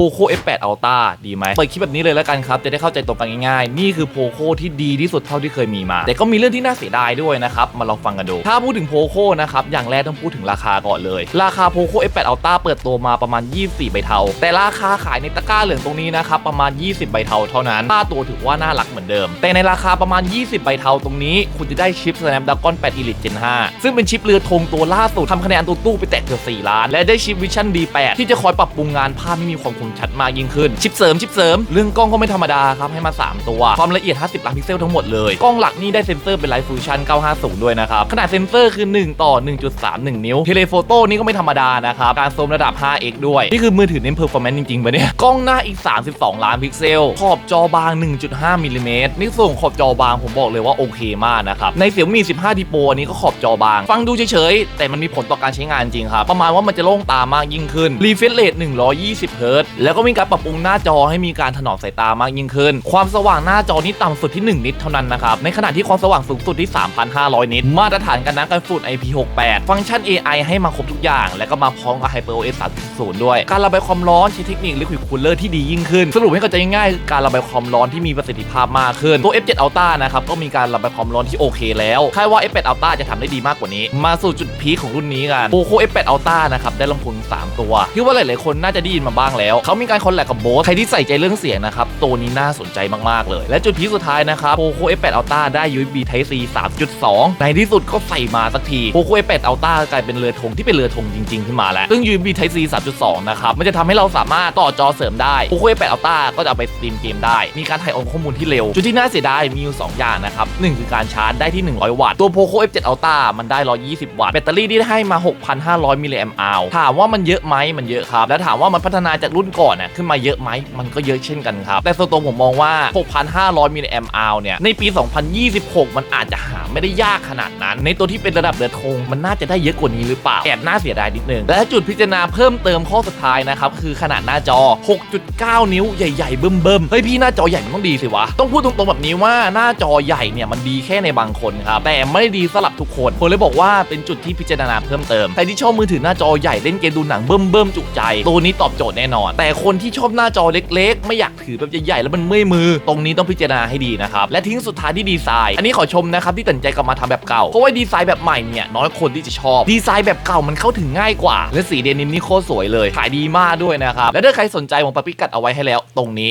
Poco F8 Ultra ดีไหมเปิดคลิปแบบนี้เลยแล้วกันครับ จะได้เข้าใจตรงกันง่ายๆ นี่คือ Poco ที่ดีที่สุดเท่าที่เคยมีมา แต่ก็มีเรื่องที่น่าเสียดายด้วยนะครับ มาลองฟังกันดู ถ้าพูดถึง Poco นะครับ อย่างแรกต้องพูดถึงราคาก่อนเลย ราคา Poco F8 Ultra เปิดตัวมาประมาณ 24 ใบเทา แต่ราคาขายในตะกร้าเหลืองตรงนี้นะครับ ประมาณ 20 ใบเทาเท่านั้นค่าตัวถือว่าน่ารักเหมือนเดิม แต่ในราคาประมาณ 20 ใบเทาตรงนี้ คุณจะได้ชิป Snapdragon 8 Elite Gen 5 ซึ่งเป็นชิปเรือธงตัวล่าสุดทำคะแนนตัวตู้ไปแตะเกือบ4ล้าน และได้ชิป Vision D8 ที่จะคอยปรับปรุงงานภาพให้มีความคมชัดมากยิ่งขึ้น ชิปเสริมชิปเสริม เรื่องกล้องก็ไม่ธรรมดาครับให้มา 3 ตัว ความละเอียด 50ล้านพิกเซลทั้งหมดเลย กล้องหลักนี่ได้เซนเซอร์เป็น Light Fusion 950 ด้วยนะครับ ขนาดเซนเซอร์คือ 1 ต่อ 1.31 นิ้ว เทเลโฟโต้นี่ก็ไม่ธรรมดานะครับ การซูมระดับ 5x ด้วย นี่คือมือถือเน้นเพอร์ฟอร์แมนซ์จริงๆปะเนี่ย กล้องหน้าอีก 32 ล้านพิกเซล ขอบจอบาง 1.5มิลลิเมตรนี่ส่งขอบจอบางผมบอกเลยว่าโอเคมากนะครับ ใน Xiaomi 15 d Pro อันนี้ก็ขอบจอบาง ฟังดูเฉยๆ แต่มันมีผลต่อการใช้งานจริงครับ ประมาณว่ามันจะโล่งตามากยิ่งขึ้น refresh rate 120 Hz แล้วก็มีการปรับปรุงหน้าจอให้มีการถนอมสายตามากยิ่งขึ้น ความสว่างหน้าจอนี่ต่ำสุดที่ 1 นิตเท่านั้นนะครับในขณะที่ความสว่างสูงสุดที่ 3,500 นิต มาตรฐานการนับการฝุ่น IP68 ฟังก์ชัน AI ให้มาครบทุกอย่าง แล้วก็มาพร้อมกับ HyperOS 3.0 ด้วย การระบายความร้อนใช้เทคนิค Liquid Cooler ที่ดียิ่งขึ้น สรุปให้เข้าใจง่ายๆการระบายความร้อนที่มีประสิทธิภาพมากขึ้นตัว F7 Ultra นะครับก็มีการระบายความร้อนที่โอเคแล้วคาดว่า F8 Ultra จะทำได้ดีมากกว่านี้ มาสู่จุดพีคของรุ่นนี้กัน Poco F8 Ultra นะครับได้ลำโพง3 ตัวที่ว่าหลายๆคนน่าจะได้ยินมาบ้างแล้วเขามีการคอลแลบกับโบสใครที่ใส่ใจเรื่องเสียงนะครับ ตัวนี้น่าสนใจมาก ๆ เลย และจุดพีสุดท้ายนะครับ Poco F8 Ultra ได้ USB Type C 3.2 ในที่สุดก็ใส่มาสักที Poco F8 Ultra กลายเป็นเรือธงที่เป็นเรือธงจริง ๆ ขึ้นมาแล้ว ซึ่ง USB Type C 3.2 นะครับ มันจะทำให้เราสามารถต่อจอเสริมได้ Poco F8 Ultra ก็จะเอาไปสตรีมเกมได้ มีการถ่ายโอนข้อมูลที่เร็ว จุดที่น่าเสียดายมีอยู่ 2 อย่างนะครับหนึ่งคือการชาร์จได้ที่ 100 วัตต์ ตัว Poco F7 Ultra มันได้ 120 วัตต์ แบตเตอรี่ที่ให้มา 6,500 มิลลิแอมป์อาวถามว่ามันเยอะไหมมันเยอะครับ และถามว่ามันพัฒนาจากรุ่นก่อนน่ะขึ้นมาเยอะไหมมันก็เยอะเช่นกันครับ แต่ส่วนตัวผมมองว่า 6,500 มิลลิแอมป์อาวเนี่ยในปี 2026 มันอาจจะหาไม่ได้ยากขนาดนั้น ในตัวที่เป็นระดับเรือธงมันน่าจะได้เยอะกว่านี้หรือเปล่าแอบน่าเสียดายนิดนึงและจุดพิจารณาเพิ่มเติมข้อสุดท้ายนะครับคือขนาดหน้าจอ 6.9 นิ้วใหญ่ๆเบิ่มๆเฮ้ยพี่หน้าจอใหญ่มันต้องดีสิวะต้องพูดตรงๆแบบนี้ว่าหน้าจอใหญ่เนี่ยมันดีแค่ในบางคนครับแต่ไม่ได้ดีสำหรับทุกคนผมเลยบอกว่าเป็นจุดที่พิจารณาเพิ่มเติมใครที่ชอบมือถือหน้าจอใหญ่เล่นเกมดูหนังเบิ่มๆจุใจ ตัวนี้ตอบโจทย์แน่นอนแต่คนที่ชอบหน้าจอเล็กๆ ไม่อยากถือแบบใหญ่ๆแล้วมันเมื่อยมือ ตรงนี้ต้องพิจารณาให้ดีนะครับและทิ้งสุดท้ายที่ดีไซน์ อันนี้ขอชมนะครับที่ตัดใจกลับมาทำแบบเก่าเพราะว่าดีไซน์แบบใหม่เนี่ยน้อยคนที่จะชอบดีไซน์แบบเก่ามันเข้าถึงง่ายกว่า และสีเดนิมนี่โคตรสวยเลยขายดีมากด้วยนะครับและถ้าใครสนใจผมปะพิกัดเอาไว้ให้แล้ว ตรงนี้